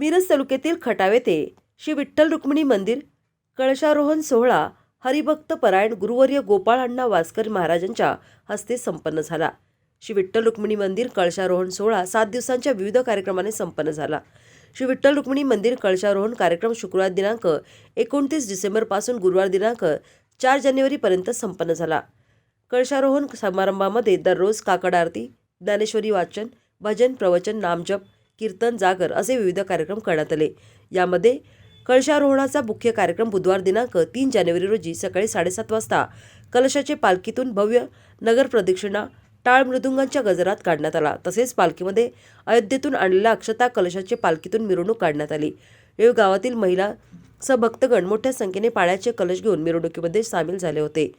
मिरज तालुक्यातील खटाव येथे श्री विठ्ठल रुक्मिणी मंदिर कळशारोहण सोहळा हरिभक्त परायण गुरुवर्य गोपाळ अण्णा वासकर महाराजांच्या हस्ते संपन्न झाला. श्री विठ्ठल रुक्मिणी मंदिर कळशारोहण सोहळा सात दिवसांच्या विविध कार्यक्रमाने संपन्न झाला. श्री विठ्ठल रुक्मिणी मंदिर कळशारोहण कार्यक्रम शुक्रवार दिनांक एकोणतीस डिसेंबरपासून गुरुवार दिनांक चार जानेवारीपर्यंत संपन्न झाला. कळशारोहण समारंभामध्ये दररोज काकड आरती ज्ञानेश्वरी वाचन भजन प्रवचन नामजप कीर्तन जागर असे विविध कार्यक्रम करण्यात आले. यामध्ये कळशारोहणाचा मुख्य कार्यक्रम बुधवार दिनांक तीन जानेवारी रोजी सकाळी साडेसात वाजता कलशाचे पालखीतून भव्य नगर प्रदक्षिणा टाळ मृदुंगांच्या गजरात काढण्यात आला. तसेच पालखीमध्ये अयोध्येतून आणलेल्या अक्षता कलशाचे पालखीतून मिरवणूक काढण्यात आली. यावेळी गावातील महिला सभक्तगण भक्तगण मोठ्या संख्येने पाण्याचे कलश घेऊन मिरवणुकीमध्ये सामील झाले होते.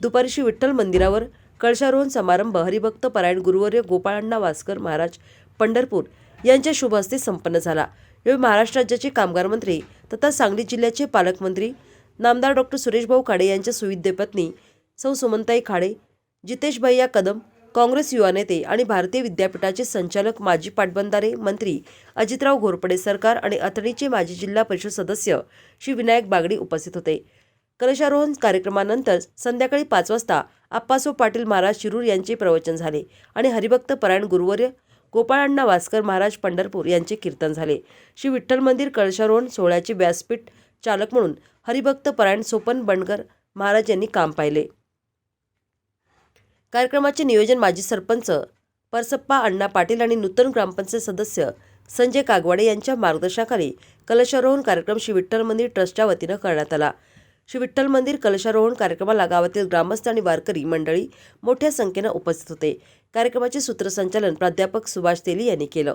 दुपारी श्री विठ्ठल मंदिरावर कळशारोहण समारंभ हरिभक्त परायण गुरुवर्य गोपाळांना वासकर महाराज पंढरपूर यांच्या शुभ हस्ते संपन्न झाला. यावेळी महाराष्ट्र राज्याचे कामगार मंत्री तथा सांगली जिल्ह्याचे पालकमंत्री नामदार डॉक्टर सुरेशभाऊ खाडे यांच्या सुविद्य पत्नी सौ सुमनताई खाडे जितेश भैया कदम काँग्रेस युवा नेते आणि भारतीय विद्यापीठाचे संचालक माजी पाटबंधारे मंत्री अजितराव घोरपडे सरकार आणि अथणीचे माजी जिल्हा परिषद सदस्य श्री विनायक बागडी उपस्थित होते. कलशारोहण कार्यक्रमानंतर संध्याकाळी पाच वाजता आप्पासो पाटील महाराज शिरूर यांचे प्रवचन झाले आणि हरिभक्त परायण गुरुवर्य गोपाळांना वासकर महाराज पंढरपूर यांचे कीर्तन झाले. श्री विठ्ठल मंदिर कळशारोहण सोहळ्याचे व्यासपीठ चालक म्हणून हरिभक्त परायण सोपन बंडकर महाराज यांनी काम पाहिले. कार्यक्रमाचे नियोजन माजी सरपंच परसप्पा अण्णा पाटील आणि नूतन ग्रामपंचायत सदस्य संजय कागवाडे यांच्या मार्गदर्शनाखाली कलशारोहण कार्यक्रम श्री विठ्ठल मंदिर ट्रस्टच्या वतीनं करण्यात आला. श्री विठ्ठल मंदिर कलशारोहण कार्यक्रमाला गावातील ग्रामस्थ आणि वारकरी मंडळी मोठ्या संख्येनं उपस्थित होते. कार्यक्रमाचे सूत्रसंचालन प्राध्यापक सुभाष तेली यांनी केलं.